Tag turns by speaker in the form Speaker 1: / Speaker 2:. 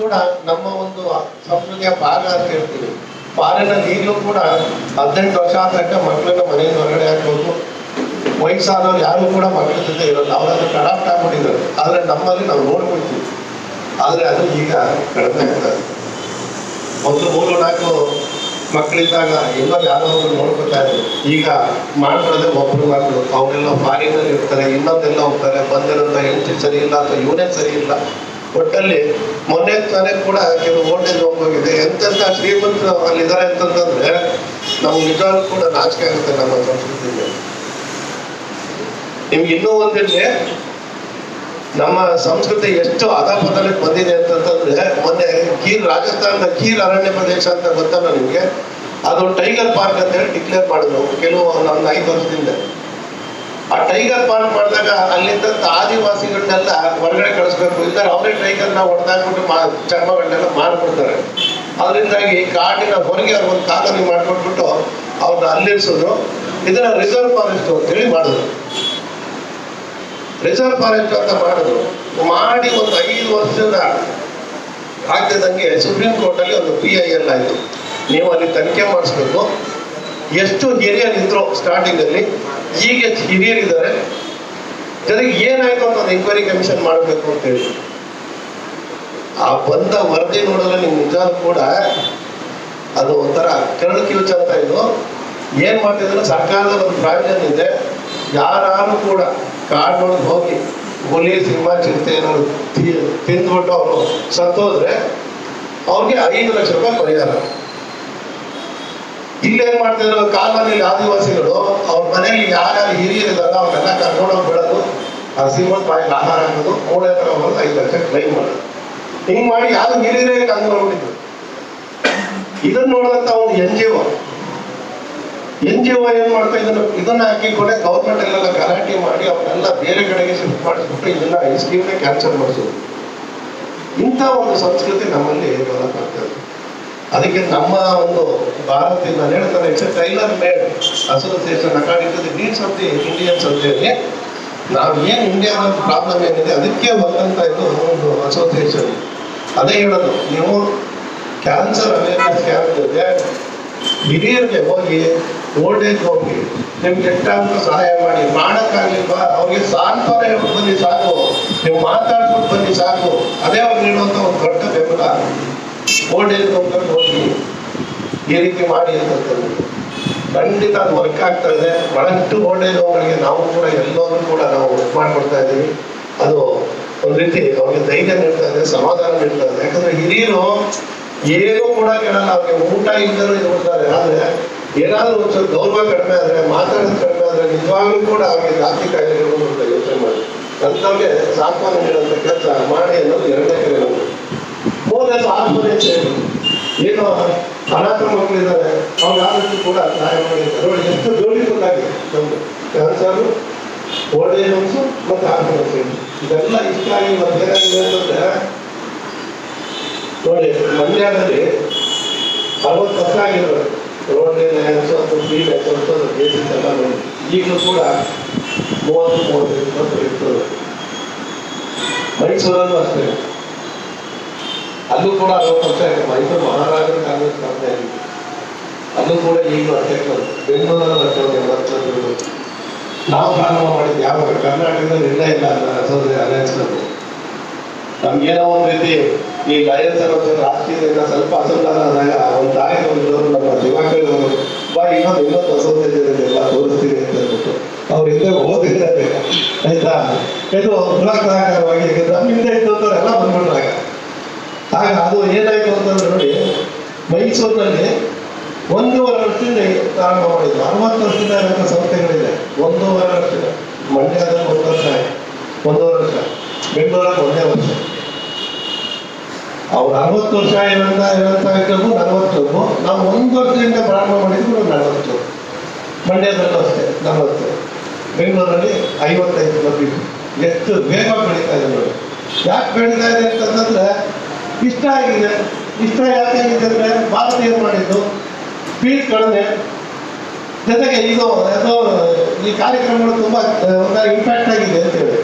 Speaker 1: ಕೂಡ ನಮ್ಮ ಒಂದು ಸಂಸ್ಕೃತಿಯ ಭಾಗ ಅಂತ ಹೇಳ್ತೀವಿ. ಫಾರಿನಲ್ಲಿ ಈಗಲೂ ಕೂಡ ಹದಿನೆಂಟು ವರ್ಷ ಆದ ತನಕ ಮಕ್ಕಳನ್ನ ಮನೆಯಿಂದ ಹೊರಗಡೆ ಹಾಕ್ಬೋದು. ವಯಸ್ಸಾದವ್ರು ಯಾರು ಕೂಡ ಮಕ್ಕಳ ಜೊತೆ ಇರೋಲ್ಲ. ಅವರನ್ನು ಅಡಾಪ್ಟ್ ಆಗ್ಬಿಟ್ಟಿದ್ದಾರೆ. ಆದ್ರೆ ನಮ್ಮಲ್ಲಿ ನಾವು ನೋಡ್ಬಿಡ್ತೀವಿ ಆದ್ರೆ ಅದು ಈಗ ಕಡಿಮೆ ಆಗ್ತದೆ ಒಂದು ಮೂರು ನಾಲ್ಕು ಮಕ್ಕಳಿದ್ದಾಗ ಎಲ್ಲೋ ಯಾರೋ ಒಬ್ರು ನೋಡ್ಕೊತಾ ಇದ್ರು. ಈಗ ಮಾಡ್ಕೊಳ್ಳೋದೇ ಒಬ್ರು ಮಕ್ಕಳು ಅವರೆಲ್ಲ ಫಾರಿನಲ್ಲಿ ಇರ್ತಾರೆ ಇನ್ನೊಂದೆಲ್ಲ ಹೋಗ್ತಾರೆ ಬಂದಿರೋಂಥ ಹೆಂಡತಿ ಸರಿ ಇಲ್ಲ ಅಥವಾ ಇವನೇ ಸರಿ ಇಲ್ಲ. ಒಟ್ಟಲ್ಲಿ ಮೊನ್ನೆ ತಾನೇ ಕೂಡ ಕೆಲವು ಹೋಟೆಲ್ ಹೋಗೋಗಿದೆ ಎಂತೆಂಥ ಶ್ರೀಮಂತ ಅಲ್ಲಿ ಇದ್ದಾರೆ ಅಂತಂತಂದ್ರೆ ನಮ್ಗೆ ನಿಜವಾಗ್ಲೂ ಕೂಡ ನಾಚಿಕೆ ಆಗುತ್ತೆ ನಮ್ಮ ಸಂಸ್ಕೃತಿ ನಿಮ್ಗೆ ಇನ್ನೂ ಒಂದಿದ್ರೆ ನಮ್ಮ ಸಂಸ್ಕೃತಿ ಎಷ್ಟು ಅಧಪತನಕ್ಕೆ ಬಂದಿದೆ ಅಂತಂತಂದ್ರೆ ಮೊನ್ನೆ ಕೀರ್ ರಾಜಸ್ಥಾನದ ಕೀರ್ ಅರಣ್ಯ ಪ್ರದೇಶ ಅಂತ ಗೊತ್ತಲ್ಲ ನಿಮ್ಗೆ? ಅದು ಟೈಗರ್ ಪಾರ್ಕ್ ಅಂತ ಹೇಳಿ ಡಿಕ್ಲೇರ್ ಮಾಡಿದ್ರು. ಕೆಲವು ಒಂದು ಐದು ವರ್ಷದಿಂದ. ಆ ಟೈಗರ್ ಪಾರ್ಕ್ ಮಾಡಿದಾಗ ಅಲ್ಲಿಂದ ಆದಿವಾಸಿಗಳನ್ನೆಲ್ಲ ಹೊರಗಡೆ ಕಳಿಸ್ಬೇಕು. ಇಲ್ಲಾರೆ ಅವರೇ ಟೈಗರ್ನ ಹೊಡೆದಾಕ್ಬಿಟ್ಟು ಮಾ, ಚರ್ಮಗಳನ್ನೆಲ್ಲ ಮಾರ್ಬಿಡ್ತಾರೆ. ಅದರಿಂದಾಗಿ ಕಾಡಿನ ಹೊರಗೆ ಅವ್ರು ಒಂದು ಕಾಲನಿ ಮಾಡ್ಕೊಟ್ಬಿಟ್ಟು ಅವ್ರನ್ನ ಅಲ್ಲಿರಿಸಿದ್ರು. ಇದನ್ನ ರಿಸರ್ವ್ ಫಾರೆಸ್ಟ್ ಅಂತೇಳಿ ಮಾಡಿದ್ರು. ರಿಸರ್ವ್ ಫಾರೆಸ್ಟ್ ಅಂತ ಮಾಡಿದ್ರು. ಮಾಡಿ ಒಂದು ಐದು ವರ್ಷದ ಆಗ್ತಿದ್ದಂಗೆ ಸುಪ್ರೀಂ ಕೋರ್ಟ್ ಅಲ್ಲಿ ಒಂದು ಪಿ ಐ ಎಲ್ ಆಯ್ತು. ನೀವು ಅಲ್ಲಿ ತನಿಖೆ ಮಾಡಿಸ್ಬೇಕು. ಎಷ್ಟು ಹಿರಿಯರಿದ್ರು ಸ್ಟಾರ್ಟಿಂಗ್ ಅಲ್ಲಿ ಈಗ ಹಿರಿಯರಿದ್ದಾರೆ. ಜೊತೆಗೆ ಏನಾಯ್ತು ಅಂತ ಒಂದು ಎಂಕ್ವೈರಿ ಕಮಿಷನ್ ಮಾಡಬೇಕು ಅಂತ ಹೇಳಿ. ಆ ಬಂದ ವರದಿ ನೋಡಲ್ಲ ನೀವು ನಿಜ ಕೂಡ ಅದು ಒಂಥರ ಕರಡು ಕಿವುಚ ಅಂತ ಇದು ಏನ್ ಮಾಡ್ತಿದ್ರು ಸರ್ಕಾರದ ಒಂದು ಪ್ರಾವಿಷನ್ ಇದೆ. ಯಾರು ಕೂಡ ಕಾಡಿನೊಳಗೆ ಹೋಗಿ, ಹುಲಿ, ಸಿಂಹ ಚಿರತೆ ಏನಾದ್ರು ತಿಂದ್ಬಿಟ್ಟು ಅವರು ಸತ್ತೋದ್ರೆ ಅವ್ರಿಗೆ ಐದು ಲಕ್ಷ ರೂಪಾಯಿ ಪರಿಹಾರ. ಇಲ್ಲೇನ್ ಮಾಡ್ತಿದ್ರು ಕಾಲದಲ್ಲಿ ಆದಿವಾಸಿಗಳು, ಅವ್ರ ಮನೆಯಲ್ಲಿ ಯಾರ್ಯಾರು ಹಿರಿಯರಿದಾರ ಅವ್ರನ್ನೆಲ್ಲ ಕರ್ಕೊಂಡೋಗಿ ಬೆಳೆದು ಸಿಂಹದ ಬಾಯಿಗೆ ಆಹಾರ ಹಾಕೋದು, ಮೂಳೆ ಹತ್ರ ಹೋಗೋದು, ಐದು ಲಕ್ಷ ಕ್ಲೈಮ್ ಮಾಡೋದು. ಹಿಂಗ್ ಮಾಡಿ ಯಾರು ಹಿರಿಯರೇ ಕಂಡುಕೊಂಡಿದ್ರು ಇದನ್ನ ನೋಡಿದಂತ ಒಂದು N G O. N G O ಏನ್ ಮಾಡ್ತಾ ಇದನ್ನ ಇದನ್ನ ಹಾಕಿಕೊಂಡೆ ಗೌರ್ಮೆಂಟ್ ಅಲ್ಲೆಲ್ಲ ಗ್ಯಾರಂಟಿ ಮಾಡಿ ಅವನ್ನೆಲ್ಲ ಬೇರೆ ಕಡೆಗೆ ಶಿಫ್ಟ್ ಮಾಡಿಸ್ಬಿಟ್ಟು ಇದನ್ನ ಈ ಸ್ಕೀಮ್ನೇ ಕ್ಯಾನ್ಸಲ್ ಮಾಡಿಸೋದು. ಇಂಥ ಒಂದು ಸಂಸ್ಕೃತಿ ನಮ್ಮಲ್ಲಿ ಡೆವಲಪ್ ಆಗ್ತದೆ ಅದಕ್ಕೆ ನಮ್ಮ ಒಂದು ಭಾರತೀಯ ನಾನು ಹೇಳ್ತಾರೆ it's tailor made association according to the needs of the Indians ಅಂತ ಹೇಳಿ ನಾವು ಏನು ಇಂಡಿಯಾದ ಪ್ರಾಬ್ಲಮ್ ಏನಿದೆ, ಅದಕ್ಕೆ ಬಂದಂತ ಇದು ಒಂದು ಅಸೋಸಿಯೇಷನ್ ಅದೇ ಹೇಳೋದು, ನೀವು ಕ್ಯಾನ್ಸರ್ ಅವೇರ್ನೆಸ್ ಕ್ಯಾಂಪ್ ಇದೆ ಹಿರಿಯರಿಗೆ ಹೋಗಿ ಓಲ್ಡ್ ಏಜ್ ಹೋಗಿ ನಿಮ್ಗೆ ಎಷ್ಟಾಗುತ್ತೋ ಸಹಾಯ ಮಾಡಿ, ಮಾಡೋಕ್ಕಾಗ್ಲಿಲ್ವಾ, ಅವ್ರಿಗೆ ಸಾಂತ್ವನ ಹೇಳ್ಬಿಟ್ಟು ಬನ್ನಿ ಸಾಕು. ನೀವು ಮಾತಾಡ್ಬಿಟ್ಟು ಬನ್ನಿ ಸಾಕು. ಅದೇ ಅವ್ರು ನೀಡುವಂಥ ಒಂದು ದೊಡ್ಡ ಬೆಂಬಲ. ಓಲ್ಡ್ ಏಜ್ ಹೋಗ್ತಾರೆ ಹೋಗಿ ಈ ರೀತಿ ಮಾಡಿ ಅಂತ ಖಂಡಿತ ಅದು ವರ್ಕ್ ಆಗ್ತಾ ಇದೆ. ಬಹಳಷ್ಟು ಓಲ್ಡ್ ಅವರಿಗೆ ನಾವು ಕೂಡ ಎಲ್ಲರೂ ಕೂಡ ನಾವು ಮಾಡ್ಕೊಡ್ತಾ ಇದ್ದೀವಿ. ಅದು ಒಂದು ರೀತಿ ಅವ್ರಿಗೆ ಧೈರ್ಯ ನೀಡ್ತಾ ಇದೆ, ಸಮಾಧಾನ ನೀಡ್ತಾ ಇದೆ. ಯಾಕಂದ್ರೆ ಹಿರಿಯರು ಏನು ಕೂಡ ಕೇಳಲ್ಲ. ಅವ್ರಿಗೆ ಊಟ ಇಲ್ಲರೂ ಇದು ಕೊಡ್ತಾರೆ. ಆದ್ರೆ ಏನಾದ್ರೂ ಒಂದು ಗೌರವ ಕಡಿಮೆ ಆದ್ರೆ, ಮಾತಾಡೋದು ಕಡಿಮೆ ಆದ್ರೆ ನಿಜವಾಗ್ಲೂ ಕೂಡ ಅವ್ರಿಗೆ ಜಾತಿ ಕಾಯಿಲೆಗಳು ಅಂತ ಯೋಚನೆ ಮಾಡಿ. ಅಂಥವ್ರಿಗೆ ಸಾಂತ್ವನ ನೀಡುವಂಥ ಕೆಲಸ ಮಾಡಿ ಅನ್ನೋದು ಎರಡನೇ ನಮ್ದು. ಮೂರನೇದು ಆತ್ಮಹತ್ಯೆ ಏನು? ಅನಾಥ ಮಕ್ಕಳಿದ್ದಾರೆ ಅವ್ರು ಆದಷ್ಟು ಕೂಡ ಸಹಾಯ ಮಾಡಿದ್ದಾರೆ. ಎಷ್ಟು ಜೋಡಿ ಗೊತ್ತಾಗಿದೆ ನಮ್ದು. ಕ್ಯಾನ್ಸರು ಓಲ್ಡ್ ಏಜ್ ಮತ್ತು ಆತ್ಮಹತ್ಯೆ ಇದೆಲ್ಲ ಇಷ್ಟ ಆಗಿ ಮತ್ತೆ ನೋಡಿ, ಮಂಡ್ಯದಲ್ಲಿ ಅರವತ್ತು ವರ್ಷ ಆಗಿರೋದು ರೋಡ್ ಅಂತ ಫೀಲ್ ಬೇಸಿಸ್ ಎಲ್ಲ ನೋಡಿ. ಈಗಲೂ ಕೂಡ ಮೂವತ್ತು ಮೂವತ್ತೈದು ವರ್ಷ ಇರ್ತದೆ. ಮೈಸೂರಲ್ಲೂ ಅಷ್ಟೇ. ಅಲ್ಲೂ ಕೂಡ ಅರವತ್ತು ವರ್ಷ ಆಗಿದೆ ಮೈಸೂರು ಮಹಾರಾಜರ ಕಾಂಗ್ರೆಸ್ ಸ್ಥಾಪನೆ ಆಗಿದೆ ಅಲ್ಲೂ ಕೂಡ ಈಗಲೂ ಅಷ್ಟೇ ಬೆಂಗಳೂರಲ್ಲಿ ಅಷ್ಟೇ ಒಂದು ಎಂಬತ್ತು ವರ್ಷ ಇರ್ಬೋದು. ನಾವು ಪ್ರಾರಂಭ ಮಾಡಿದ್ದು ಯಾವಾಗ ಕರ್ನಾಟಕದಲ್ಲಿ ಇಲ್ಲ ಇಲ್ಲ ಅಸೋಸಿ ಅಲಯನ್ಸ್ ನಮ್ಗೇನೋ ಒಂದು ರೀತಿ ಈ ಲಯನ್ಸ್ ಅನ್ನೋ ರಾಷ್ಟ್ರೀಯದಿಂದ ಸ್ವಲ್ಪ ಅಸಮಾಧಾನ ಆದಾಗ ಒಂದು ದಾರಿ ಬಂದಿರೋರು ನಮ್ಮ ದಿವಾಕರು ಬಾ, ಇನ್ನೊಂದು ಇನ್ನೊಂದು ಅಸೋಸಿಯೇಷನ್ ಎಲ್ಲ ತೋರಿಸ್ತೀವಿ ಅಂತ ಹೇಳ್ಬಿಟ್ಟು ಅವ್ರ ಹಿಂದೆ ಓದಿದ್ದಾರೆ ಆಯ್ತಾ? ಇದು ಬೃಹತ್ತಾಕಾರವಾಗಿ ನಮ್ಮ ನಮ್ಮಿಂದ ಇದ್ದವರೆಲ್ಲ ಬಂದ್ಬಿಟ್ರಾಗ ಆಗ ಅದು ಏನಾಯ್ತು ಅಂತಂದ್ರೆ ನೋಡಿ, ಮೈಸೂರಿನಲ್ಲಿ ಒಂದೂವರೆ ವರ್ಷದಿಂದ ಪ್ರಾರಂಭ ಮಾಡಿದ್ರು. ಅರವತ್ತು ವರ್ಷದಿಂದ ಇರುವಂತಹ ಸಂಸ್ಥೆಗಳಿದೆ. ಒಂದೂವರೆ ವರ್ಷ ಮಂಡ್ಯದಲ್ಲಿ ಒಂದು ವರ್ಷ ಒಂದೂವರೆ ವರ್ಷ ಬೆಂಗಳೂರಲ್ಲಿ ಒಂದೇ ವರ್ಷ. ಅವ್ರು ಅರವತ್ತು ವರ್ಷ ಏನಂತ ಏನಂತ ಇದ್ದವು ನಲವತ್ತು. ನಾವು ಒಂದು ವರ್ಷದಿಂದ ಪ್ರಾರಂಭ ಮಾಡಿದ್ರು ನಲವತ್ತು. ಮಂಡ್ಯದಲ್ಲೂ ಅಷ್ಟೇ, ನಲವತ್ತು. ಬೆಂಗಳೂರಲ್ಲಿ ಐವತ್ತೈದು ಬಂದಿದ್ರು ಎಷ್ಟು ಬೇಗ ಬೆಳೀತಾ ಇದೆ ನೋಡಿ. ಯಾಕೆ ಬೆಳೀತಾ ಇದೆ ಅಂತಂದ್ರೆ ಇಷ್ಟ ಆಗಿದೆ, ಇಷ್ಟ ಯಾಕೆ ಆಗಿದೆ ಅಂದರೆ ಭಾರತ ಏನು ಮಾಡಿದ್ದು? ಸ್ಪೀಡ್ ಕಡಿಮೆ ಜೊತೆಗೆ ಇದು ಅದು ಈ ಕಾರ್ಯಕ್ರಮಗಳು ತುಂಬ, ಒಂಥರ ಇಂಪ್ಯಾಕ್ಟ್ ಆಗಿದೆ ಅಂತ ಹೇಳಿ